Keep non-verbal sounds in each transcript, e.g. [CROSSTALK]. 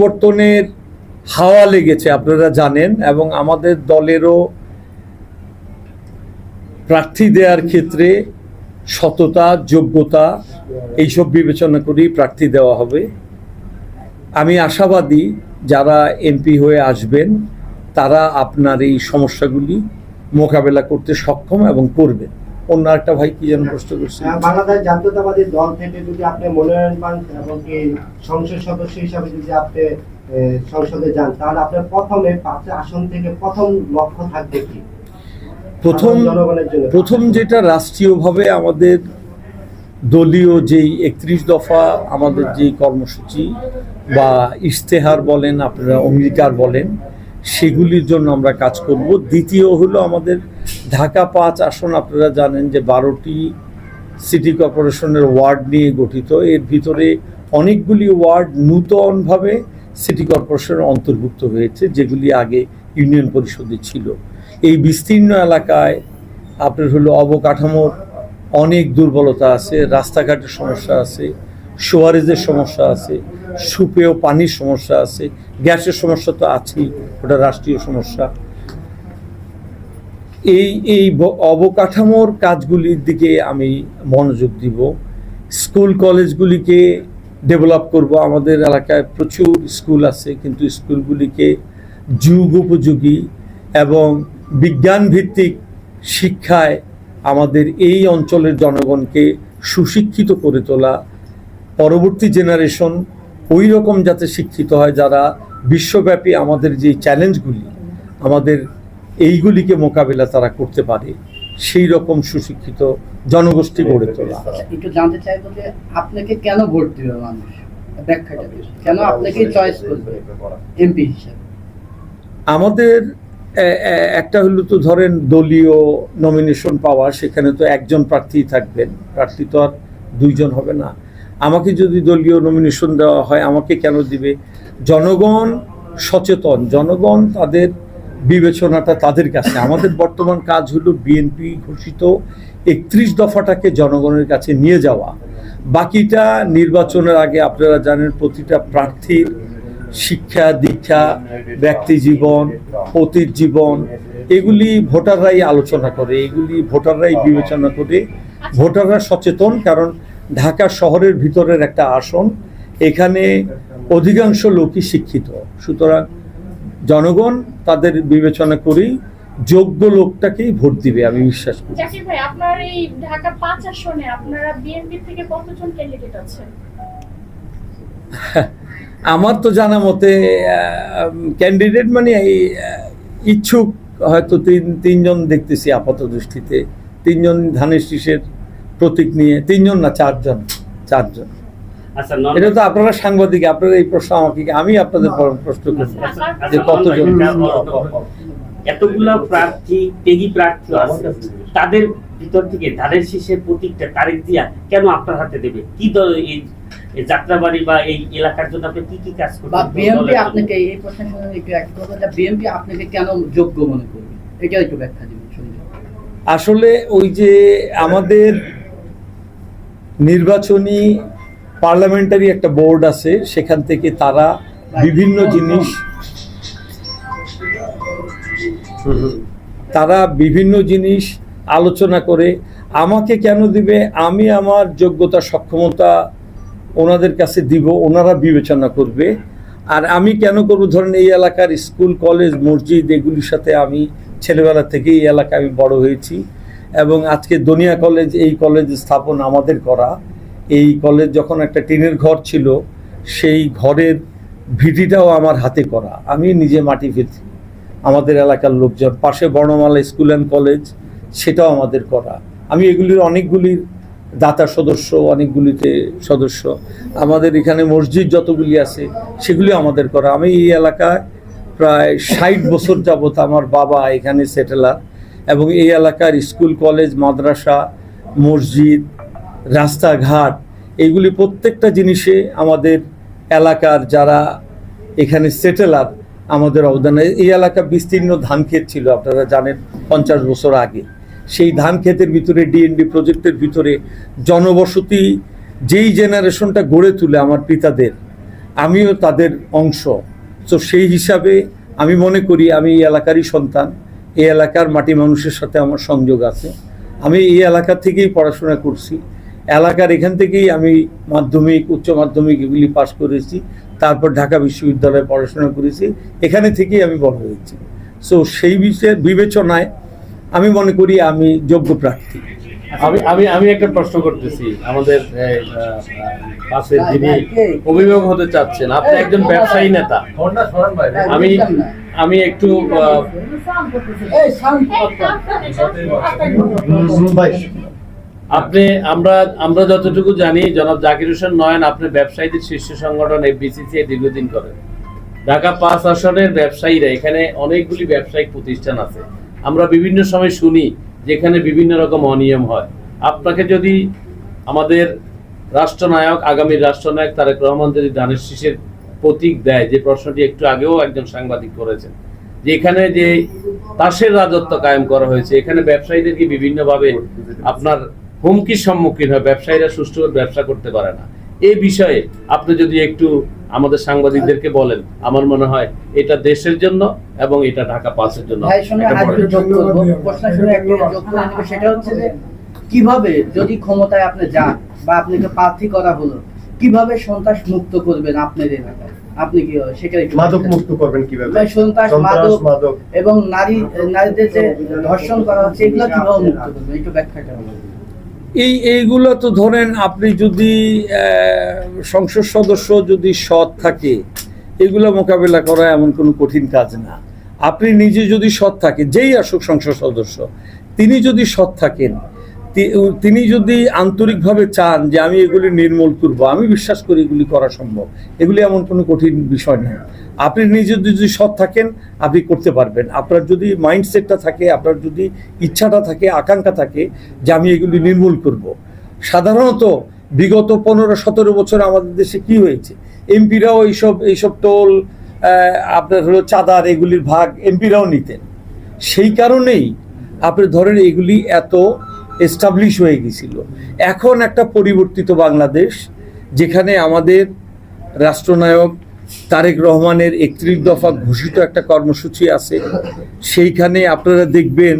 পরিবর্তনের হাওয়া লেগেছে, আপনারা জানেন, এবং আমাদের দলেরও প্রার্থী দেওয়ার ক্ষেত্রে সততা, যোগ্যতা, এইসব বিবেচনা করেই প্রার্থী দেওয়া হবে। আমি আশাবাদী যারা এমপি হয়ে আসবেন, তারা আপনার এই সমস্যাগুলি মোকাবেলা করতে সক্ষম এবং করবেন। অন্য একটা ভাই কি যেন প্রশ্ন করছে? আহ, বাংলাদেশ জাতীয়তাবাদী দল থেকে যদি আপনি মনোনয়ন পান এবং কি সংসদ সদস্য হিসাবে যদি আপনি সংসদে যান তাহলে আপনার প্রথমে পাঁচটা আসন থেকে প্রথম লক্ষ্য থাকবে কি? প্রথম প্রথম যেটা রাষ্ট্রীয়ভাবে আমাদের দলীয় যেই একত্রিশ দফা আমাদের যেই কর্মসূচি বা ইশতেহার বলেন আপনারা অঙ্গীকার বলেন সেগুলির জন্য আমরা কাজ করব। দ্বিতীয় হলো আমাদের ঢাকা পাঁচ আসন, আপনারা জানেন যে বারোটি সিটি কর্পোরেশনের ওয়ার্ড নিয়ে গঠিত। এর ভিতরে অনেকগুলি ওয়ার্ড নূতনভাবে সিটি কর্পোরেশনের অন্তর্ভুক্ত হয়েছে, যেগুলি আগে ইউনিয়ন পরিষদে ছিল। এই বিস্তীর্ণ এলাকায় আপনার হলো অবকাঠামোর অনেক দুর্বলতা আছে, রাস্তাঘাটের সমস্যা আছে, সোয়ারেজের সমস্যা আছে সুপেয় পানির সমস্যা আছে, গ্যাসের সমস্যা তো আছেই, ওটা রাষ্ট্রীয় সমস্যা। এই এই অবকাঠামোর কাজগুলির দিকে আমি মনোযোগ দিব। স্কুল কলেজগুলিকে ডেভেলপ করব। আমাদের এলাকায় প্রচুর স্কুল আছে, কিন্তু স্কুলগুলিকে যুগ উপযোগী এবং বিজ্ঞান ভিত্তিক শিক্ষায় আমাদের এই অঞ্চলের জনগণকে সুশিক্ষিত করে তোলা। পরবর্তী জেনারেশন ওই রকম যাতে শিক্ষিত হয় যারা বিশ্বব্যাপী আমাদের যে চ্যালেঞ্জগুলি আমাদের এইগুলিকে মোকাবিলা তারা করতে পারে সেই রকম সুশিক্ষিত জনগোষ্ঠী গড়ে তোলা। একটু জানতে চাইব যে আপনাকে কেন ভোট দিবে মানুষ? ব্যাখ্যাটা কেন আপনাকে চয়েস করবে এমপি হিসেবে? আমাদের একটা হলো তো ধরেন দলীয় নমিনেশন পাওয়া সেখানে তো একজন প্রার্থী থাকবেন। প্রার্থী তো আর দুইজন হবে না। আমাকে যদি দলীয় নমিনেশন দেওয়া হয়, আমাকে কেন দিবে? জনগণ সচেতন। জনগণ তাদের বিবেচনাটা তাদের কাছে। আমাদের বর্তমান কাজ হলো বিএনপি ঘোষিত একত্রিশ দফাটাকে জনগণের কাছে নিয়ে যাওয়া। বাকিটা নির্বাচনের আগে আপনারা জানেন প্রতিটা প্রার্থীর শিক্ষা, দীক্ষা, ব্যক্তি জীবন, অতীত জীবন, এগুলি ভোটাররাই আলোচনা করে, এগুলি ভোটাররাই বিবেচনা করে ভোটাররা সচেতন, কারণ ঢাকা শহরের ভিতরের একটা আসন। এখানে অধিকাংশ লোকই শিক্ষিত। সুতরাং জনগণ তাদের বিবেচনা করেই যোগ্য লোকটাকেই ভোট দিবে আমি বিশ্বাস করি। জাকির ভাই আপনার এই ঢাকা পাঁচ আসনে আপনারা বিএনপি থেকে কতজন ক্যান্ডিডেট আছেন? [LAUGHS] আমার তো জানা মতে ক্যান্ডিডেট মানে এই ইচ্ছুক হয়তো তিন তিনজন দেখতেছি আপাত দৃষ্টিতে। তিনজন ধানের শীষের প্রতীক নিয়ে তিনজন না চারজন? চারজন। আচ্ছা নন- এটা তো আপনারা সাংবাদিক আপনারা এই প্রশ্ন আমাকে আমি আপনাদের প্রশ্ন করছি আচ্ছা, আচ্ছা, যে কতজন? এতগুলা প্রার্থী ত্যাগী প্রার্থী আছে তাদের ভিতর থেকে ধানের শীষের প্রতীকটা তারিখ দিয়া কেন আপনার হাতে দেবে? কি দল এই যাত্রাবাড়ি বা এই এলাকার জন্য আপনি কি কি কাজ করবেন বা জন্য? আপনাকে এই প্রশ্নের সঙ্গে একটু এক কথা যে বিএনপি আপনাকে কেন যোগ্য মনে করবে? এটা একটু ব্যাখ্যা দিবেন আসলে ওই যে আমাদের নির্বাচনী পার্লামেন্টারি একটা বোর্ড আছে, সেখান থেকে তারা বিভিন্ন জিনিস তারা বিভিন্ন জিনিস আলোচনা করে, আমাকে কেন দিবে? আমি আমার যোগ্যতা, সক্ষমতা ওনাদের কাছে দিব, ওনারা বিবেচনা করবে। আর আমি কেন করব? ধরেন এই এলাকার স্কুল, কলেজ, মসজিদ, এগুলির সাথে আমি ছেলেবেলা থেকেই এই এলাকায় আমি বড় হয়েছি। এবং আজকে দনিয়া কলেজ এই কলেজ স্থাপন আমাদের করা। এই কলেজ যখন একটা টিনের ঘর ছিল, সেই ঘরের ভিটিটাও আমার হাতে করা। আমি নিজে মাটি ফেলছি আমাদের এলাকার লোকজন, পাশে বর্ণমালা স্কুল অ্যান্ড কলেজ, সেটাও আমাদের করা। আমি এগুলির অনেকগুলির দাতা সদস্য, অনেকগুলিতে সদস্য। আমাদের এখানে মসজিদ যতগুলি আছে, সেগুলি আমাদের করা। আমি এই এলাকায় প্রায় ষাট বছর যাবত আমার বাবা এখানে সেটেলার এবং এই এলাকার স্কুল, কলেজ, মাদ্রাসা, মসজিদ, রাস্তাঘাট, এইগুলি প্রত্যেকটা জিনিসে আমাদের এলাকার যারা এখানে সেটেলার আমাদের অবদান এই এলাকা বিস্তীর্ণ ধান ক্ষেত ছিল, আপনারা জানেন, পঞ্চাশ বছর আগে। সেই ধান ক্ষেতের ভিতরে ডিএনডি প্রজেক্টের ভিতরে জনবসতি যেই জেনারেশনটা গড়ে তুলে আমার পিতাদের, আমিও তাদের অংশ। তো সেই হিসাবে আমি মনে করি আমি এই এলাকারই সন্তান। এই এলাকার মাটি মানুষের সাথে আমার সংযোগ আছে। আমি এই এলাকা থেকেই পড়াশোনা করছি। এলাকার এখান থেকেই আমি মাধ্যমিক, উচ্চ মাধ্যমিক এগুলি পাশ করেছি। তারপর ঢাকা বিশ্ববিদ্যালয়ে পড়াশোনা করেছি। এখানে থেকেই আমি বড় হয়েছি। সো সেই বিষয়ে বিবেচনায় আমি মনে করি আমি যোগ্য প্রার্থী। আমি আমি আমি একটা প্রশ্ন করতেছি। আমাদের এই, যিনি অভিভাবক হতে চাচ্ছেন আপনি একজন ব্যবসায়ী নেতা। আমি আমি একটু এই আপনি আমরা আমরা যতটুকু জানি জনাব জাকির হোসেন নয়ন আপনি ব্যবসায়ীদের শীর্ষ সংগঠন বিসিসিআই দীর্ঘদিন করেন। ঢাকা পাঁচ আসনের ব্যবসায়ীরা এখানে অনেকগুলি ব্যবসায়িক প্রতিষ্ঠান আছে। আমরা বিভিন্ন সময় শুনি যেখানে বিভিন্ন রকম অনিয়ম হয়। আপনাকে যদি আমাদের রাষ্ট্রনায়ক আগামী রাষ্ট্রনায়ক তারেক রহমান যদি ধানের শীষের প্রতীক দেয়, যে প্রশ্নটি একটু আগেও একজন সাংবাদিক করেছেন, যে এখানে যে তাসের রাজত্ব কায়েম করা হয়েছে, এখানে ব্যবসায়ীদেরকে বিভিন্নভাবে আপনার হুমকির সম্মুখীন হয়, ব্যবসায়ীরা সুষ্ঠুভাবে ব্যবসা করতে পারে না। এই বিষয়ে আপনি যদি একটু আমাদের সাংবাদিকদেরকে বলেন। আমার মনে হয় এটা দেশের জন্য এবং এটা ঢাকা পাসের জন্য। করে নেব সেটা হচ্ছে যে কীভাবে যদি ক্ষমতায় আপনি যান বা আপনাকে প্রার্থী করা হলো কীভাবে সন্ত্রাস মুক্ত করবেন আপনার এলাকায়? আপনি কি সেটা একটু মাদক মুক্ত করবেন কীভাবে? ভাই, সন্ত্রাস সন্ত্রাস, মাদক মাদক। এবং নারী নারীদের যে ধর্ষণ করা হচ্ছে এগুলো কীভাবে মুক্ত করবেন? একটু ব্যাখ্যাটা বলুন। এই, এইগুলো তো ধরেন আপনি যদি সংসদ সদস্য যদি সৎ থাকে, এগুলো মোকাবেলা করা এমন কোনো কঠিন কাজ না। আপনি নিজে যদি সৎ থাকেন যেই আসুক সংসদ সদস্য, তিনি যদি সৎ থাকেন তিনি যদি আন্তরিকভাবে চান যে আমি এগুলি নির্মূল করব, আমি বিশ্বাস করি এগুলি করা সম্ভব। এগুলি এমন কোনো কঠিন বিষয় নয় আপনি নিজে যদি সৎ থাকেন, আপনি করতে পারবেন। আপনার যদি মাইন্ডসেটটা থাকে, আপনার যদি ইচ্ছাটা থাকে, আকাঙ্ক্ষা থাকে যে আমি এগুলি নির্মূল করব। সাধারণত বিগত পনেরো, সতেরো বছর আমাদের দেশে কি হয়েছে? এমপিরাও এইসব এইসব টোল আপনার হলো চাঁদার এগুলির ভাগ এমপিরাও নিতেন। সেই কারণেই আপনি ধরেন এগুলি এত এস্টাবলিশ হয়ে গেছিল এখন একটা পরিবর্তিত বাংলাদেশ, যেখানে আমাদের রাষ্ট্রনায়ক তারেক রহমানের একত্রিশ দফা ঘোষিত একটা কর্মসূচি আছে। সেইখানে আপনারা দেখবেন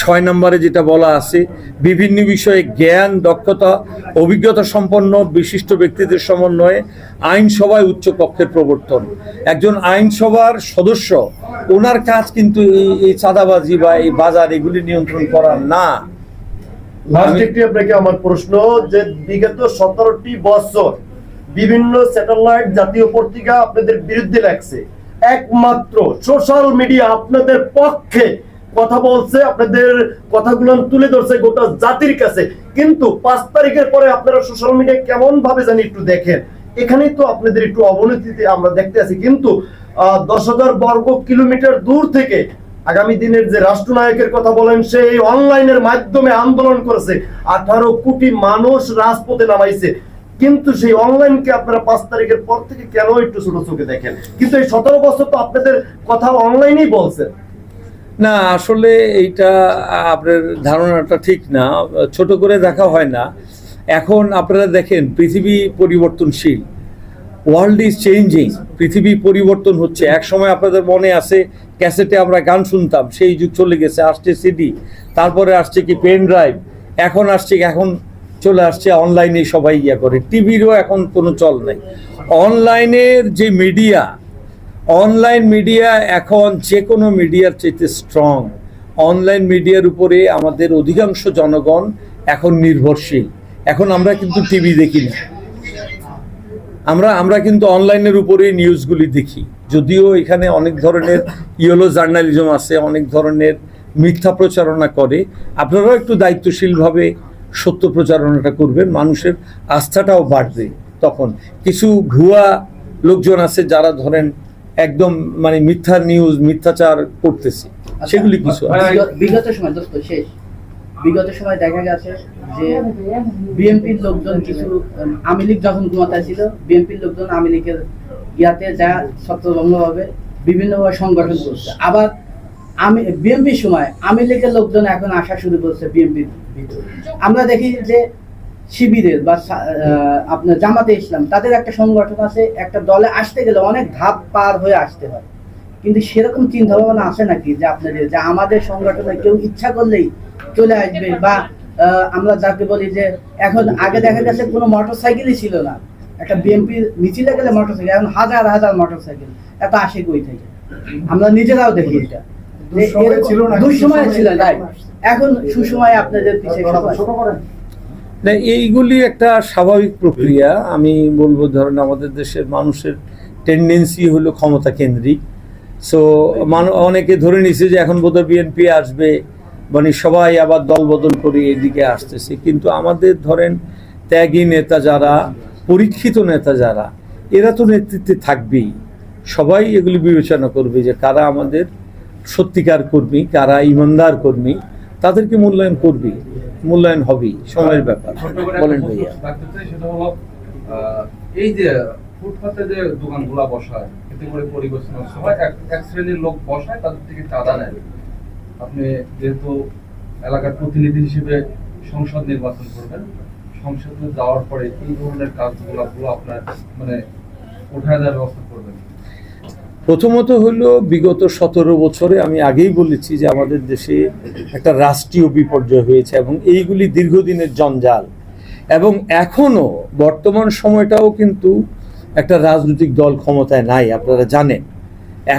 ছয় নম্বরে যেটা বলা আছে, বিভিন্ন বিষয়ে জ্ঞান, দক্ষতা, অভিজ্ঞতা সম্পন্ন বিশিষ্ট ব্যক্তিদের সমন্বয়ে আইনসভায় উচ্চ কক্ষের প্রবর্তন। একজন আইনসভার সদস্য, ওনার কাজ কিন্তু এই চাঁদাবাজি বা এই বাজার এগুলি নিয়ন্ত্রণ করা না। লাস্ট একটি আপনাকে আমার প্রশ্ন যে বিগত সতেরোটি বছর বিভিন্ন স্যাটেলাইট জাতীয় পত্রিকা আপনাদের বিরুদ্ধে লাগছে একমাত্র সোশ্যাল মিডিয়া আপনাদের পক্ষে কথা বলছে আপনাদের কথাগুলো তুলে ধরছে গোটা জাতির কাছে। কিন্তু পাঁচ তারিখের পরে আপনারা সোশ্যাল মিডিয়া কেমন ভাবে জানি একটু দেখেন। এখানেই তো আপনাদের একটু অবনতিতে আমরা দেখতে আছি। কিন্তু আহ, দশ হাজার বর্গ কিলোমিটার দূর থেকে আগামী দিনের যে রাষ্ট্রনায়কের কথা বলেন, সেই অনলাইনের মাধ্যমে আন্দোলন করেছে। আঠারো কোটি মানুষ রাজপথে নামাইছে। কিন্তু সেই অনলাইনকে আপনারা পাঁচ তারিখের পর থেকে কেন একটু ছোট চোখে দেখেন? কিন্তু এই সতেরো বছর তো আপনাদের কথা অনলাইনেই বলছেন। না, আসলে এইটা আপনার ধারণাটা ঠিক না। ছোট করে দেখা হয় না। এখন আপনারা দেখেন, পৃথিবী পরিবর্তনশীল। ওয়ার্ল্ড ইজ চেঞ্জিং পৃথিবী পরিবর্তন হচ্ছে। এক সময় আপনাদের মনে আছে ক্যাসেটে আমরা গান শুনতাম, সেই যুগ চলে গেছে, আসছে সিডি তারপরে আসছে কি পেন ড্রাইভ এখন আসছে এখন চলে আসছে অনলাইনে সবাই ইয়া করে টিভিরও এখন কোনো চল নাই। অনলাইনের যে মিডিয়া অনলাইন মিডিয়া এখন যে কোনো মিডিয়ার চাইতে স্ট্রং অনলাইন মিডিয়ার উপরে আমাদের অধিকাংশ জনগণ এখন নির্ভরশীল। এখন আমরা কিন্তু টিভি দেখি না। আমরা আমরা কিন্তু অনলাইনের উপরেই নিউজগুলি দেখি। যদিও এখানে অনেক ধরনের ইয়েলো জার্নালিজম আছে অনেক ধরনের মিথ্যা প্রচারণা করে আপনারাও একটু দায়িত্বশীলভাবে সত্য প্রচারণাটা করবেন মানুষের আস্থাটাও বাড়বে তখন। কিছু ভুয়া লোকজন আছে যারা ধরেন একদম মানে মিথ্যা নিউজ মিথ্যাচার করতেছে। সেগুলি কিছু বিগত- সময় দোস্ত শেষ। বিগত সময় দেখা গেছে যে বিএনপির লোকজন কিছু আওয়ামী লীগ যখন ক্ষমতায় ছিল বিএনপির লোকজন আওয়ামী লীগের ইয়াতে যা ছত্রভঙ্গভাবে বিভিন্নভাবে সংগঠন করছে। আবার আমি, বিএনপির সময় আওয়ামী লীগের লোকজন এখন আসা শুরু করছে বিএনপির ভিতরে। আমরা দেখি যে শিবিরের বা আপনার জামাতে ইসলাম, তাদের একটা সংগঠন আছে, একটা দলে আসতে গেলে অনেক ধাপ পার হয়ে আসতে হয়। কিন্তু সেরকম চিন্তা ভাবনা আছে নাকি যে আপনাদের, যে আমাদের সংগঠনে কেউ ইচ্ছা করলেই চলে আসবে বা আমরা যাকে বলি যে, এখন আগে দেখা গেছে কোনো মোটর সাইকেলই ছিল না। একটা বিএমপি মিছিলে গেলে মোটর সাইকেল এখন হাজার হাজার মোটর সাইকেল এত আসে কই থেকে। আমরা নিজেরাও দেখি এটা। দুঃসময় ছিল এখন সুসময় আপনাদের পিছিয়ে না এইগুলি একটা স্বাভাবিক প্রক্রিয়া। আমি বলব ধরেন আমাদের দেশের মানুষের টেন্ডেন্সি হলো ক্ষমতা কেন্দ্রিক। সো অনেকে ধরে নিছে যে এখন বোধহয় বিএনপি আসবে মানে সবাই আবার দল বদল করে এদিকে আসতেছে। কিন্তু আমাদের ধরেন ত্যাগী নেতা যারা পরীক্ষিত নেতা যারা এরা তো নেতৃত্বে থাকবেই। সবাই এগুলি বিবেচনা করবে যে কারা আমাদের সত্যিকার কর্মী কারা ইমানদার কর্মী তাদেরকে মূল্যায়ন করবি মূল্যায়ন হবেই সময়ের ব্যাপার। বলেন ভাইয়া। এই যে ফুটপাতে যে দোকানগুলা বসায় এতে করে পরিবেশ নষ্ট হয় এক এক শ্রেণির লোক বসায় তাদের থেকে চাঁদা নেয়? আপনি যেহেতু এলাকার প্রতিনিধি হিসেবে সংসদ নির্বাচন করবেন সংসদে যাওয়ার পরে এই ধরনের কাজগুলো আপনার মানে উঠায় দেওয়ার ব্যবস্থা করবেন। প্রথমত হলো বিগত সতেরো বছরে আমি আগেই বলেছি যে আমাদের দেশে একটা রাষ্ট্রীয় বিপর্যয় হয়েছে এবং এইগুলি দীর্ঘদিনের জঞ্জাল। এবং এখনও বর্তমান সময়টাও কিন্তু একটা রাজনৈতিক দল ক্ষমতায় নাই, আপনারা জানেন।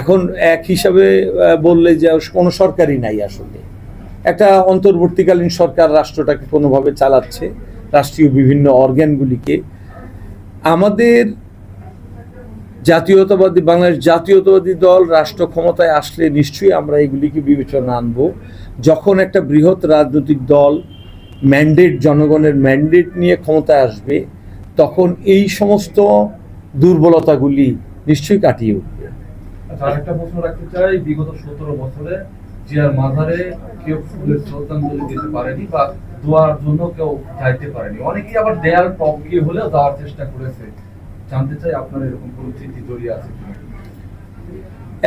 এখন এক হিসাবে বললে যে কোনো সরকারই নাই আসলে। একটা অন্তর্বর্তীকালীন সরকার রাষ্ট্রটাকে কোনোভাবে চালাচ্ছে। রাষ্ট্রীয় বিভিন্ন অর্গ্যানগুলিকে আমাদের জাতীয়তাবাদী, বাংলাদেশ জাতীয়তাবাদী দল রাষ্ট্র ক্ষমতায় আসলে নিশ্চয়ই আমরা এগুলিকে বিবেচনা আনব। যখন একটা বৃহৎ রাজনৈতিক দল ম্যান্ডেট জনগণের ম্যান্ডেট নিয়ে ক্ষমতায় আসবে, তখন এই সমস্ত দুর্বলতাগুলি নিশ্চয়ই কাটিয়ে উঠবে। আচ্ছা আরেকটা প্রশ্ন রাখতে চাই। বিগত সতেরো বছরে জিয়ার কেউ ফুলের শ্রদ্ধাঞ্জলি দিতে পারেনি বা দোয়ার জন্য কেউ যাইতে পারেনি। অনেকেই আবার দেয়াল টপ গিয়ে হলেও যাওয়ার চেষ্টা করেছে। জানতে চাই আপনার এরকম পরিস্থিতি জড়িয়ে আছে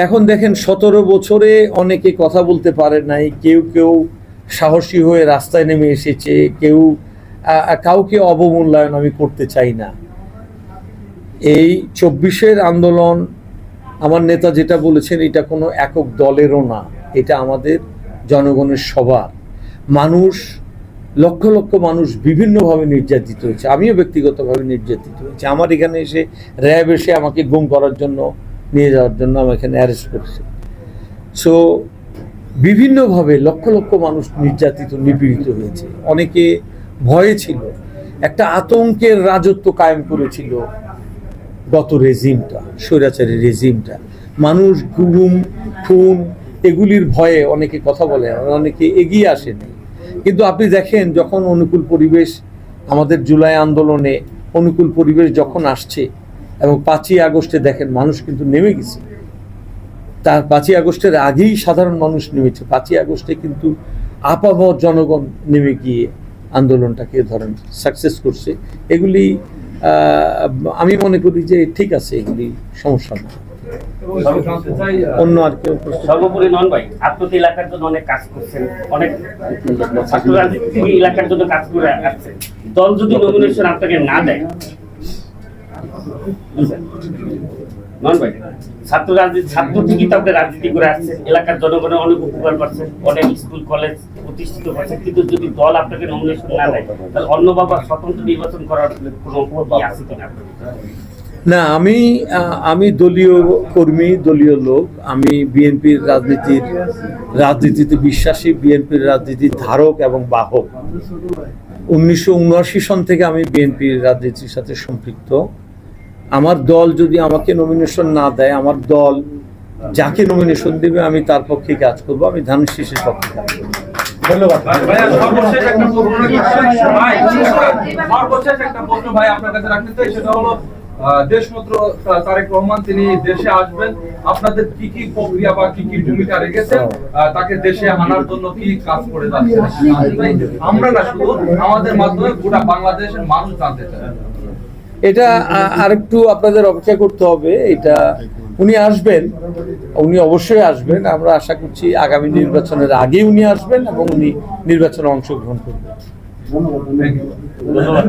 এখন দেখেন, সতেরো বছরে অনেকে কথা বলতে পারে নাই। কেউ কেউ সাহসী হয়ে রাস্তায় নেমে এসেছে। কেউ কাউকে অবমূল্যায়ন আমি করতে চাই না। এই চব্বিশের আন্দোলন, আমার নেতা যেটা বলেছেন, এটা কোনো একক দলেরও না। এটা আমাদের জনগণের সবার। মানুষ লক্ষ লক্ষ মানুষ বিভিন্নভাবে নির্যাতিত হয়েছে। আমিও ব্যক্তিগতভাবে নির্যাতিত হয়েছি। আমার এখানে এসে র্যাব এসে আমাকে গুম করার জন্য, নিয়ে যাওয়ার জন্য আমাকে এখানে অ্যারেস্ট করছে। সো বিভিন্নভাবে লক্ষ লক্ষ মানুষ নির্যাতিত, নিপীড়িত হয়েছে। অনেকে ভয়ে ছিল। একটা আতঙ্কের রাজত্ব কায়েম করেছিল গত রেজিমটা স্বৈরাচারী রেজিমটা মানুষ গুম, খুন, এগুলির ভয়ে অনেকে কথা বলে, অনেকে এগিয়ে আসেনি। কিন্তু আপনি দেখেন যখন অনুকূল পরিবেশ আমাদের জুলাই আন্দোলনে অনুকূল পরিবেশ যখন আসছে এবং পাঁচই আগস্টে দেখেন মানুষ কিন্তু নেমে গেছে। তার পাঁচই আগস্টের আগেই সাধারণ মানুষ নেমেছে। পাঁচই আগস্টে কিন্তু আপামর জনগণ নেমে গিয়ে আন্দোলনটাকে ধরেন সাকসেস করছে। এগুলি আমি মনে করি যে ঠিক আছে, এগুলি সমস্যা না এবং জানতে চাই আহ, অন্য আর কেউ সর্বোপরি নন ভাই আপনি তো এলাকার জন্য অনেক কাজ করছেন অনেক ছাত্র রাজনীতি এলাকার জন্য কাজ করে আসছেন দল যদি নমিনেশন আপনাকে না দেয় নন ভাই ছাত্র রাজনীতি ছাত্র ঠিকই তো আপনি রাজনীতি করে আসছেন এলাকার জনগণের অনেক উপকার পাচ্ছেন অনেক স্কুল কলেজ প্রতিষ্ঠিত হচ্ছে কিন্তু যদি দল আপনাকে নমিনেশন না দেয় তাহলে অন্য বাবা স্বতন্ত্র নির্বাচন করার কোনো আছে কিনা? না, আমি আমি দলীয় কর্মী, দলীয় লোক। আমি বিএনপির রাজনীতির, রাজনীতিতে বিশ্বাসী, বিএনপির রাজনীতির ধারক এবং বাহক। উনিশশো উনআশি সন থেকে আমি বিএনপির রাজনীতির সাথে সম্পৃক্ত। আমার দল যদি আমাকে নমিনেশন না দেয়, আমার দল যাকে নমিনেশন দেবে, আমি তার পক্ষে কাজ করব, আমি ধানের শীষের পক্ষে কাজ করব। ধন্যবাদ। দেশমন্ত্র তারেক রহমান তিনি দেশে আসবেন। আপনাদের কি কি প্রক্রিয়া বা কি কি ভূমিকা রেখেছেন? তাকে দেশে আনার জন্য কি কাজ করে যাচ্ছে আমরা না শুধু আমাদের মাধ্যমে গোটা বাংলাদেশের মানুষ জানতে চায়। এটা আরেকটু আপনাদের অপেক্ষা করতে হবে। এটা উনি আসবেন উনি অবশ্যই আসবেন। আমরা আশা করছি আগামী নির্বাচনের আগে উনি আসবেন এবং উনি নির্বাচনে অংশগ্রহণ করবেন। ধন্যবাদ।